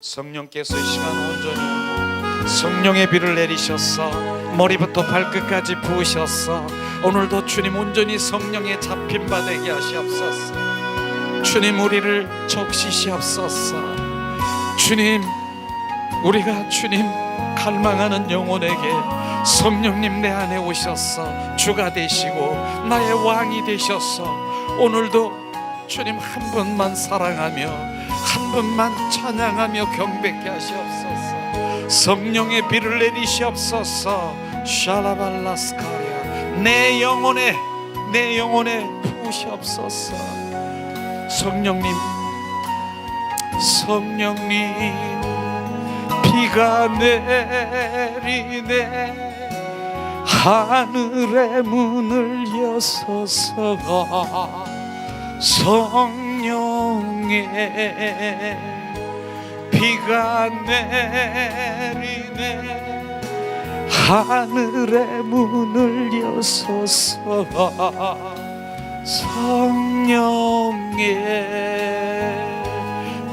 성령께서 이 시간 온전히 성령의 비를 내리셨어 머리부터 발끝까지 부으셨어 오늘도 주님 온전히 성령에 잡힌 바 되게 하시옵소서. 주님 우리를 적시시옵소서. 주님 우리가 주님 갈망하는 영혼에게 성령님 내 안에 오셨어 주가 되시고 나의 왕이 되셨어 오늘도 주님 한 분만 사랑하며 한 분만 찬양하며 경배케 하시옵소서. 성령의 비를 내리시옵소서. 샬라발라스카리아 내 영혼에 내 영혼에 부으시옵소서. 성령님 성령님 비가 내리네. 하늘의 문을 여서서. 성령 의 비가 내리네. 하늘의 문을 여서서 성령의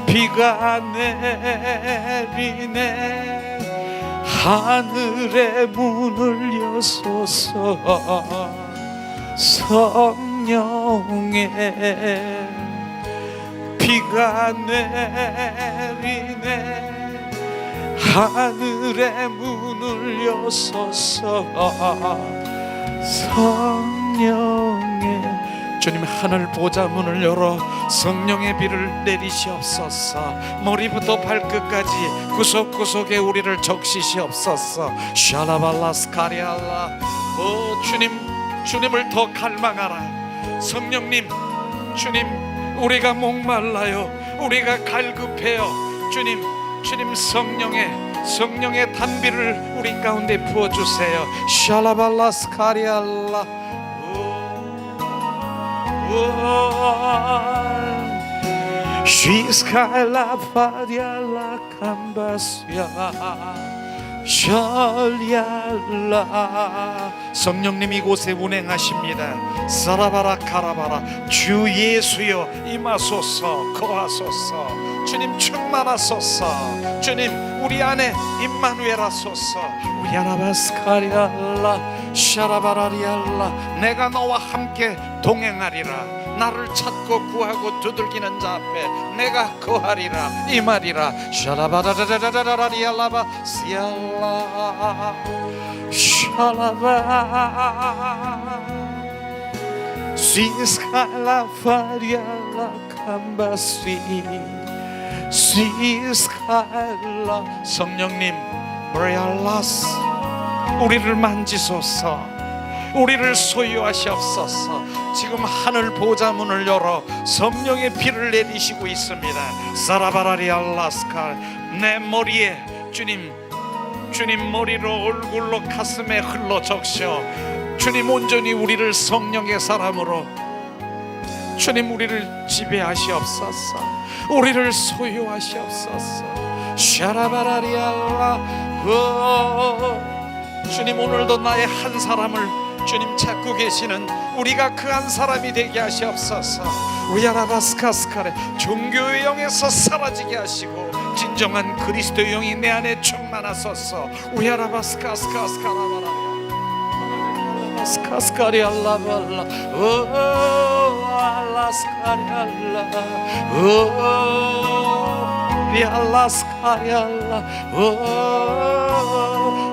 비가 내리네. 하늘의 문을 여서서 성령의 비가 내리네. 하늘의 문을 여서서. 성령의 주님 하늘 보좌 문을 열어 성령의 비를 내리시옵소서. 머리부터 발끝까지 구석구석에 우리를 적시시옵소서. 샤라발라스카리알라. 오 주님 주님을 더 갈망하라. 성령님 주님 우리가 목말라요. 우리가 갈급해요. 주님 주님 성령의 성령의 단비를 우리 가운데 부어 주세요. 샬라발라스카리알라. Shiscaila fadiala cambasia 샬리알라. 성령님 이곳에 운행하십니다. 사라바라 카라바라. 주 예수여 임하소서 거하소서. 주님 충만하소서. 주님 우리 안에 임마누엘하소서. 야라바스카리알라 샤라바라리알라. 내가 너와 함께 동행하리라 나를 찾고 구하고 두들기는 자 앞에 내가 거하리라. 이 말이라. 샤라바라라라라라리알라바 시알라. 샤라바. 시스칼라 파리알라 캄바시. 시스칼라. 성령님 브레알라스 우리를 만지소서. 우리를 소유하시옵소서 지금 하늘 보좌 문을 열어 성령의 비를 내리시고 있습니다. 사라바라리 알라스칼 내 머리에 주님 주님 머리로 얼굴로 가슴에 흘러 적셔. 주님 온전히 우리를 성령의 사람으로 주님 우리를 지배하시옵소서. 우리를 소유하시옵소서. 샤라바라리알라 오, 주님 오늘도 나의 한 사람을 주님 찾고 계시는 우리가 그 한 사람이 되게 하시옵소서. 우야라바스카스카레 종교의 영에서 사라지게 하시고 진정한 그리스도의 영이 내 안에 충만하소서. 우야라바스카스카스카라바라 스카스카리 알라발라 오 알라스카리 알라 오 비알라스카리 알라 오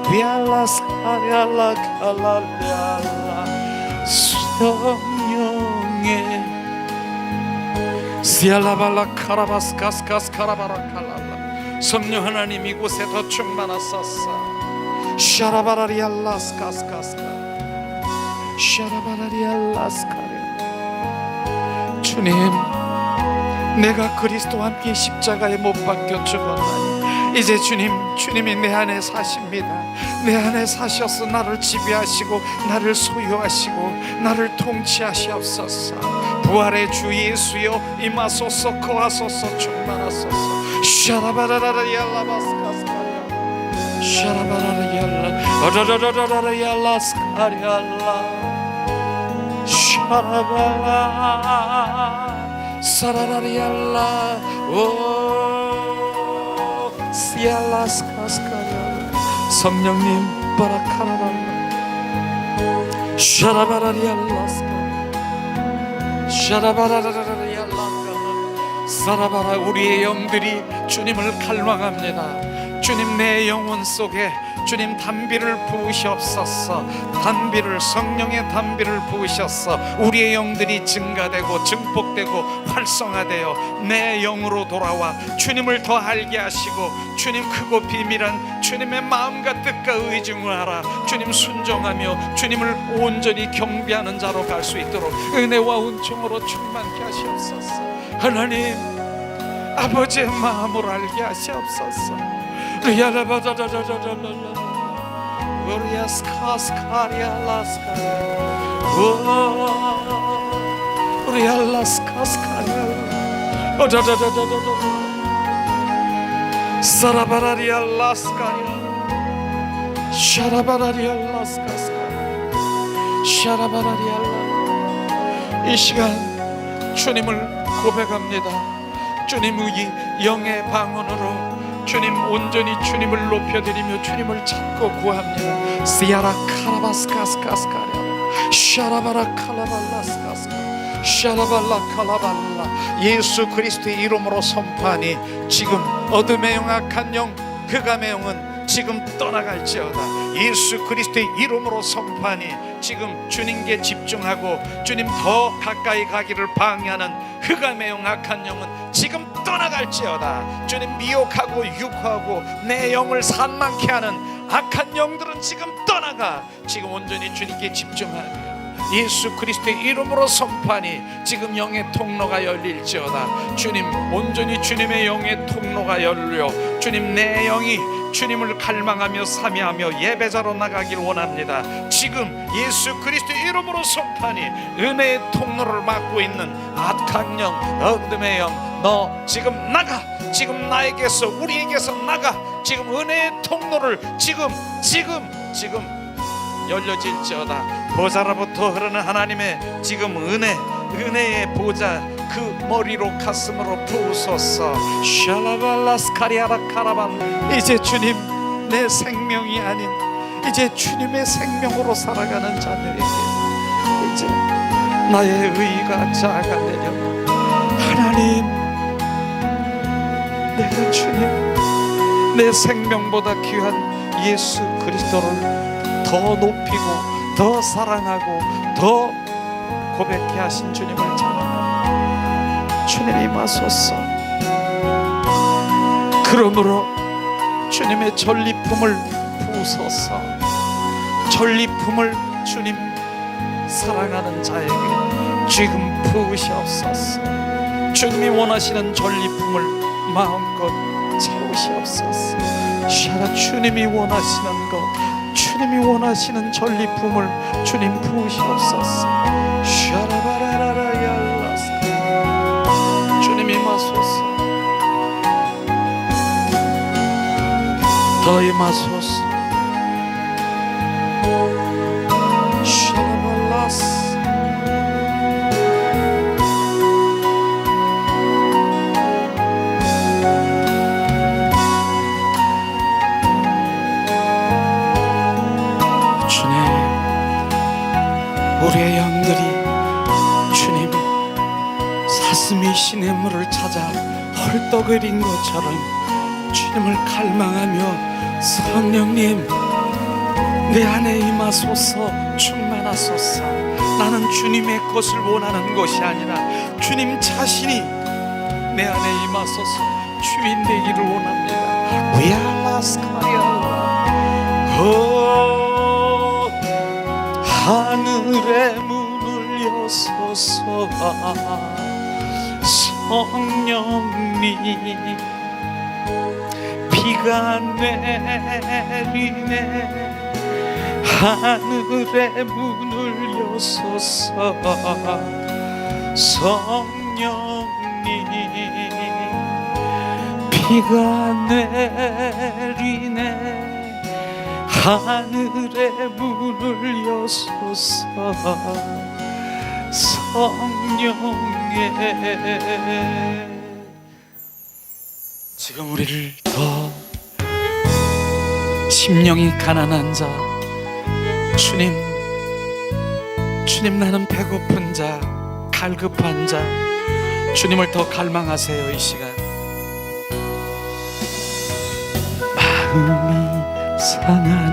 비알라스카리 알라 칼라리 알라 성령의 시알라발라 카라바스 카스카스 카라바라 칼라라 성령 하나님 이곳에 더 충만하소서 샤라바라리알라스 카스카스카 샤라바라리알라스 카레 주님 내가 그리스도와 함께 십자가에 못 박혀 죽었나니 이제 주님 주님이 내 안에 사십니다. 내 안에 사셔서 나를 지배하시고 나를 소유하시고 나를 통치하시옵소서. 부활의 주 예수여 임하소서 거하소서 충만하소서. 샤라바라라리알라바스카스카레 샤라바라리알라. 어라라라라라리알라스카리알라. 샤라바라. 사라라리알라. 오 시알라스카스카야 성령님 바라카라발라. 샤라바라리알라스카 샤라바라라리알라스카 사라바라 우리의 영들이 주님을 갈망합니다. 주님 내 영혼 속에 주님 담비를 부으시옵소서. 담비를 성령의 담비를 부으셔서 우리의 영들이 증가되고 증폭되고 활성화되어 내 영으로 돌아와 주님을 더 알게 하시고 주님 크고 비밀한 주님의 마음과 뜻과 의중을 알아 주님 순종하며 주님을 온전히 경배하는 자로 갈 수 있도록 은혜와 은총으로 충만케 하시옵소서. 하나님 아버지의 마음을 알게 하시옵소서 이 시간 주님을 고백합니다. 주님의 영의 방언으로 주님 온전히 주님을 높여드리며 주님을 찾고 구합니다. 시아라 카라바스카스카스카랴. 샤라바라 칼라발라스카스카. 샤라발라 칼라발라. 예수 그리스도의 이름으로 선포하니 지금 어둠의 영 악한 영 흑암의 영은 지금 떠나갈지어다. 예수 그리스도의 이름으로 선포하니 지금 주님께 집중하고 주님 더 가까이 가기를 방해하는 흑암의 영 악한 영은 지금 떠나갈지어다. 주님 미혹하고 유혹하고 내 영을 산만케 하는 악한 영들은 지금 떠나가. 지금 온전히 주님께 집중하며 예수 그리스도의 이름으로 선포하니 지금 영의 통로가 열릴지어다. 주님 온전히 주님의 영의 통로가 열려 주님 내 영이 주님을 갈망하며 사매하며 예배자로 나가길 원합니다. 지금 예수 그리스도의 이름으로 선포하니 은혜의 통로를 막고 있는 악한 영 어둠의 영 너 지금 나가. 지금 나에게서 우리에게서 나가. 지금 은혜의 통로를 지금 지금 지금 열려질지어다. 보좌로부터 흐르는 하나님의 지금 은혜 은혜의 보좌 그 머리로 가슴으로 부으소서. 샬라발라스카리아라 카라반 이제 주님 내 생명이 아닌 이제 주님의 생명으로 살아가는 자들에게 이제 나의 의가 작아내려 하나님 내가 주님 내 생명보다 귀한 예수 그리스도를 더 높이고 더 사랑하고 더 고백케 하신 주님을 찬양합니다. 주님이 마소서. 그러므로 주님의 전리품을 부으소서. 전리품을 주님 사랑하는 자에게 지금 부으시옵소서. 주님이 원하시는 전리품을 마음껏 채우시옵소서. 주님이 원하시는 것 주님이 원하시는 전리품을 주님 부으시옵소서. 주님이 마소서 더 임하소서 우리의 영들이 주님 사슴이 시냇물을 찾아 헐떡거린 것처럼 주님을 갈망하며 성령님 내 안에 임하소서 충만하소서. 나는 주님의 것을 원하는 것이 아니라 주님 자신이 내 안에 임하소서 주인 되기를 원합니다. 위알라스카리알라 오 하늘의 문을 여소서 성령님 비가 내리네. 하늘의 문을 여소서 성령님 비가 내리네 하늘의 문을 여소서 성령의 지금 우리를 더 심령이 가난한 자 주님 주님 나는 배고픈 자 갈급한 자 주님을 더 갈망하세요 이 시간. 마음이 상한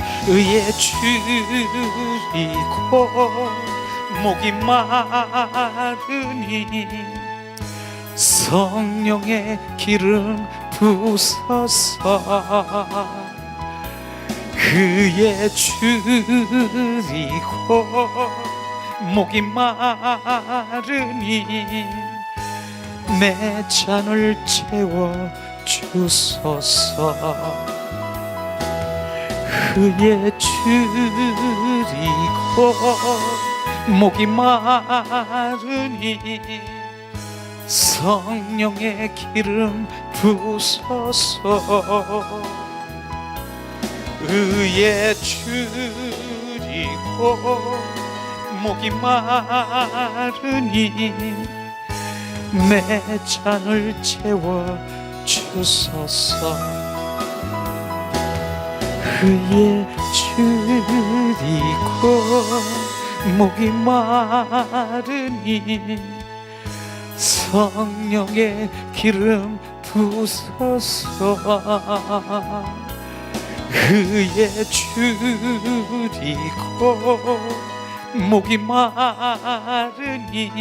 의의 줄이고 목이 마르니 성령의 기름 부서서 그의 줄이고 목이 마르니 내 잔을 채워 주소서 그의 줄이고 목이 마르니 성령의 기름 부소서. 의의 줄이고 목이 마르니 내 잔을 채워 주소서 그의 줄이고 목이 마르니 성령의 기름 부소서. 그의 줄이고 목이 마르니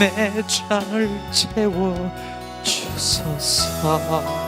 내 잔을 채워 주소서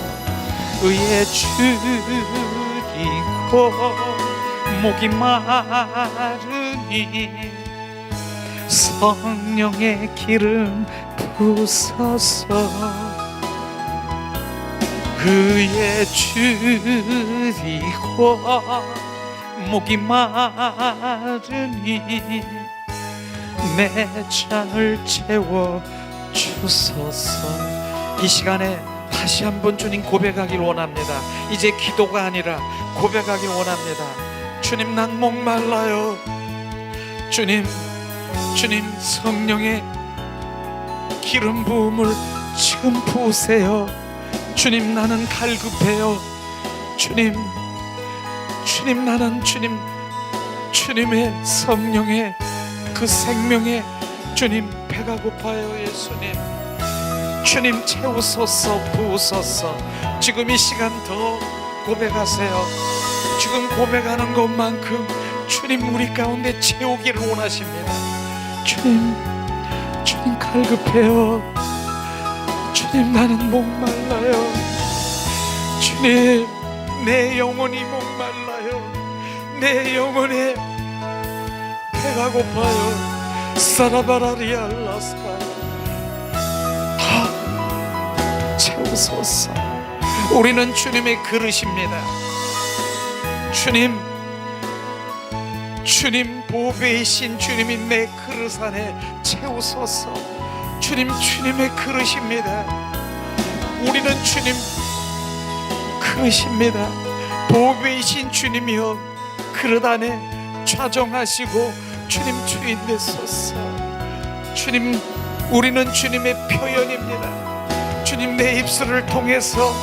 의의 줄이고 목이 마르니 성령의 기름 부서서 그의 줄이고 목이 마르니 내 잔을 채워 주소서. 이 시간에 다시 한번 주님 고백하길 원합니다. 이제 기도가 아니라 고백하길 원합니다. 주님 난 목말라요. 주님 주님 성령의 기름 부음을 지금 부으세요. 주님 나는 갈급해요. 주님 주님 나는 주님 주님의 성령의 그 생명의 주님 배가 고파요 예수님 주님 채우소서 부으소서. 지금 이 시간 더 고백하세요. 지금 고백하는 것만큼 주님 우리 가운데 채우기를 원하십니다. 주님 주님 갈급해요. 주님 나는 목말라요. 주님 내 영혼이 목말라요. 내 영혼에 배가 고파요. 사라바라리알라스카 채우소서. 우리는 주님의 그릇입니다. 주님 주님 보배이신 주님이 내 그릇 안에 채우소서. 주님 주님의 그릇입니다. 우리는 주님 그릇입니다. 보배이신 주님이여 그릇 안에 좌정하시고 주님 주인 되소서. 주님 우리는 주님의 표현입니다 주님 내 입술을 통해서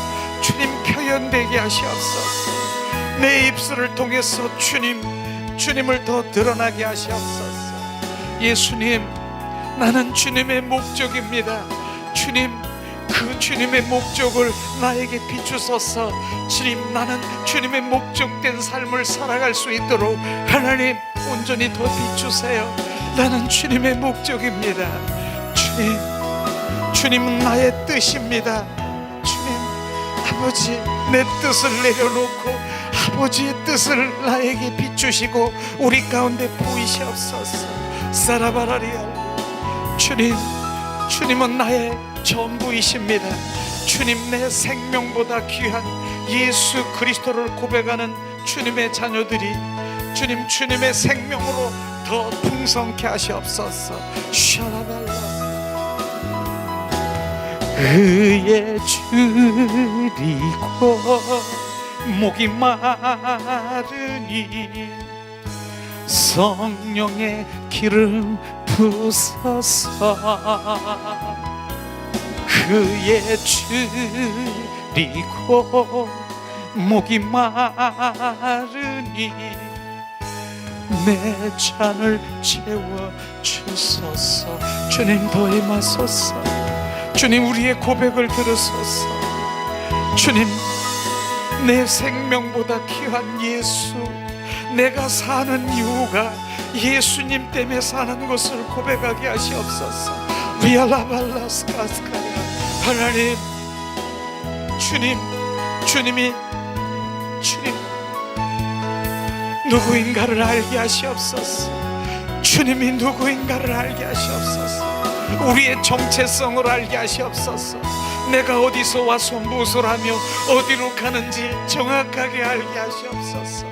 주님 표현되게 하시옵소서. 내 입술을 통해서 주님 주님을 더 드러나게 하시옵소서. 예수님 나는 주님의 목적입니다. 주님 그 주님의 목적을 나에게 비추소서. 주님 나는 주님의 목적된 삶을 살아갈 수 있도록 하나님 온전히 더 비추세요. 나는 주님의 목적입니다. 주님 주님은 나의 뜻입니다. 주님 아버지 내 뜻을 내려놓고 아버지의 뜻을 나에게 비추시고 우리 가운데 보이시옵소서. 사라바라리아 주님 주님은 나의 전부이십니다. 주님 내 생명보다 귀한 예수 그리스도를 고백하는 주님의 자녀들이 주님 주님의 생명으로 더 풍성케 하시옵소서. 샤라발라 그의 줄이고 목이 마르니 성령의 기름 부서서 그의 줄이고 목이 마르니 내 잔을 채워 주소서. 주님 더 임하소서 주님 우리의 고백을 들으소서. 주님 내 생명보다 귀한 예수 내가 사는 이유가 예수님 때문에 사는 것을 고백하게 하시옵소서. 위알라발라스카스카야 하나님 주님 주님이 주님 누구인가를 알게 하시옵소서. 주님이 누구인가를 알게 하시옵소서 우리의 정체성을 알게 하시옵소서. 내가 어디서 와서 무엇을 하며 어디로 가는지 정확하게 알게 하시옵소서.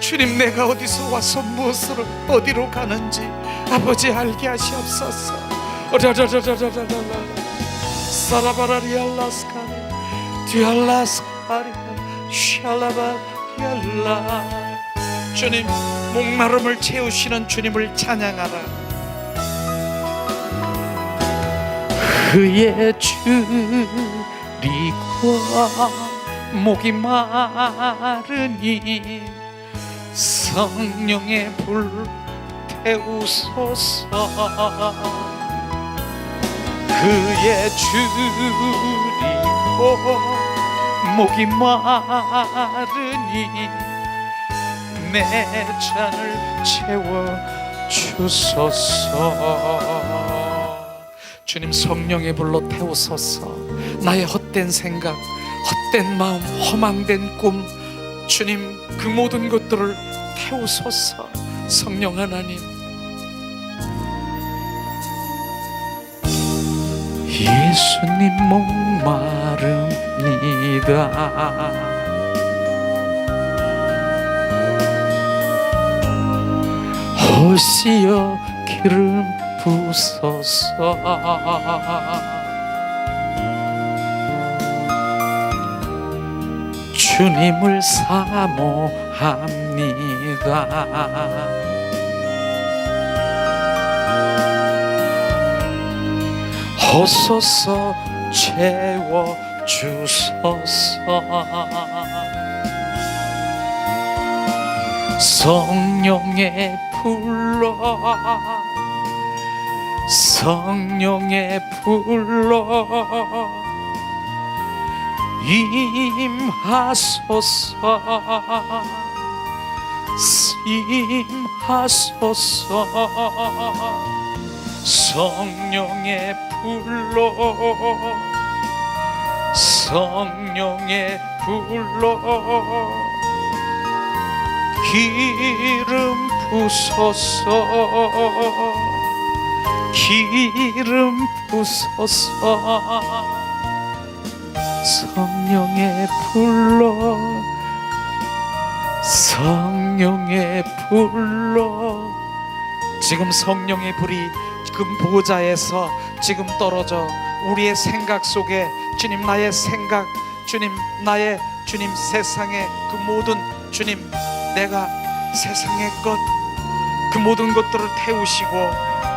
주님 내가 어디서 와서 무엇을 어디로 가는지 아버지 알게 하시옵소서. 라라라라라라라 사라바라리알라스카리 디알라스카리 샬라바리알라. 주님 목마름을 채우시는 주님을 찬양하라 그의 줄이고 목이 마르니 성령의 불 태우소서. 그의 줄이고 목이 마르니 내 잔을 채워 주소서 주님 성령의 불로 태우소서. 나의 헛된 생각 헛된 마음 허망된 꿈 주님 그 모든 것들을 태우소서. 성령 하나님. 예수님 목마릅니다. 호시여 기름 부소서. 주님을 사모합니다. 호소서 채워 주소서. 성령의 불러 성령의 불러 임하소서. 임하소서. 성령의 불러 성령의 불러 기름 부소서 기름 부소서 성령의 불러 성령의 불러 지금 성령의 불이 지금 보좌에서 지금 떨어져 우리의 생각 속에 주님 나의 생각 주님 나의 주님 세상의 그 모든 주님 내가 세상의 것 그 모든 것들을 태우시고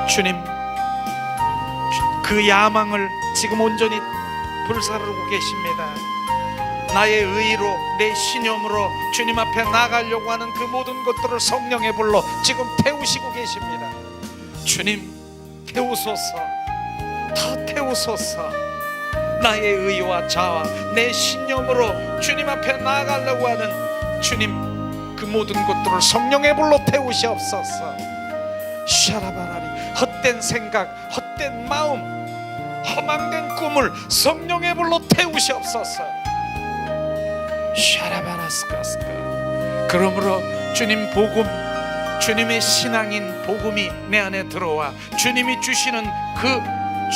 주님 그 야망을 지금 온전히 불사르고 계십니다. 나의 의로 내 신념으로 주님 앞에 나가려고 하는 그 모든 것들을 성령의 불로 지금 태우시고 계십니다. 주님 태우소서 더 태우소서 나의 의와 자와 내 신념으로 주님 앞에 나아가려고 하는 주님 그 모든 것들을 성령의 불로 태우시옵소서 샤라바라리 헛된 생각 헛된 마음 허망된 꿈을 성령의 불로 태우시옵소서. 샤라바라스카스카. 그러므로 주님 복음 주님의 신앙인 복음이 내 안에 들어와 주님이 주시는 그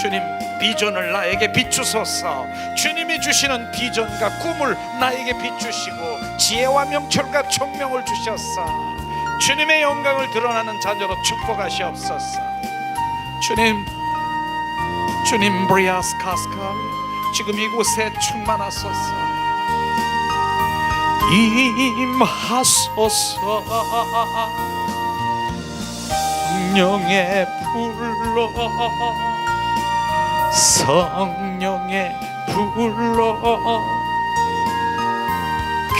주님 비전을 나에게 비추소서. 주님이 주시는 비전과 꿈을 나에게 비추시고 지혜와 명철과 총명을 주셨어 주님의 영광을 드러나는 자녀로 축복하시옵소서. 주님 주님 브리아스 카스카 지금 이곳에 충만하소서. 임하소서. 성령의 불로. 성령의 불로.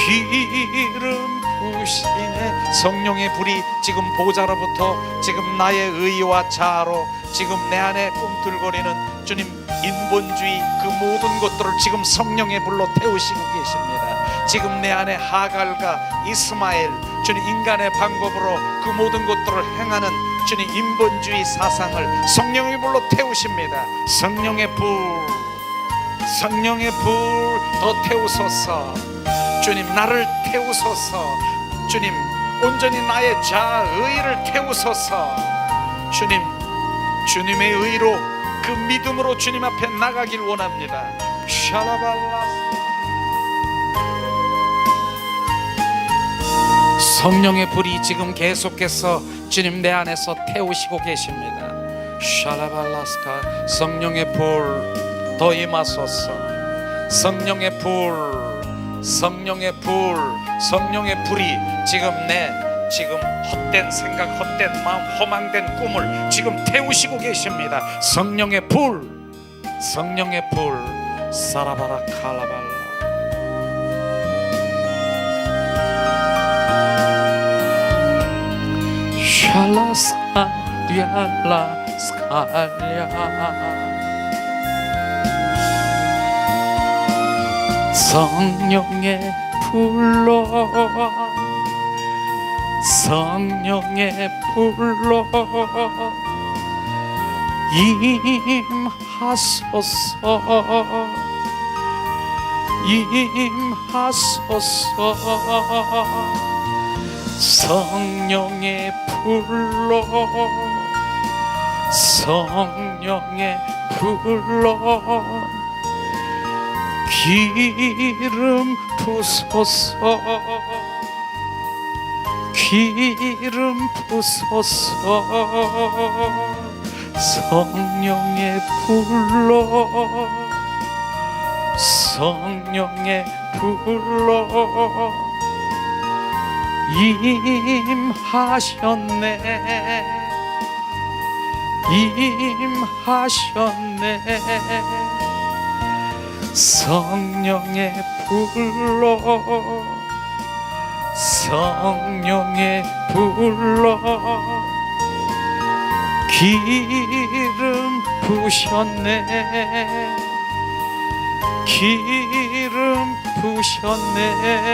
기름 부시네. 성령의 불이 지금 보좌로부터 지금 나의 의와 자아로 지금 내 안에 꿈틀거리는 주님 인본주의 그 모든 것들을 지금 성령의 불로 태우시고 계십니다. 지금 내 안에 하갈과 이스마엘 주님 인간의 방법으로 그 모든 것들을 행하는 주님 인본주의 사상을 성령의 불로 태우십니다. 성령의 불 성령의 불 더 태우소서. 주님 나를 태우소서 주님 온전히 나의 자의를 태우소서. 주님 주님의 의로 그 믿음으로 주님 앞에 나가길 원합니다. 샤라발라 성령의 불이 지금 계속해서 주님 내 안에서 태우시고 계십니다. 샤라발라스카 성령의 불 더 임하소서. 성령의 불 성령의 불 성령의 불이 지금 내 지금 헛된 생각 헛된 마음 허망된 꿈을 지금 태우시고 계십니다. 성령의 불 성령의 불 사라바라 칼라발라. 샬라스카리알라 스칼랴 성령의 불로 성령의 불로 임하소서. 임하소서. 성령의 불로 성령의 불로 기름 부소서 기름 부소서 성령의 불로 성령의 불로 임하셨네. 임하셨네 성령의 불로. 성령의 불로. 기름 부셨네. 기름 부셨네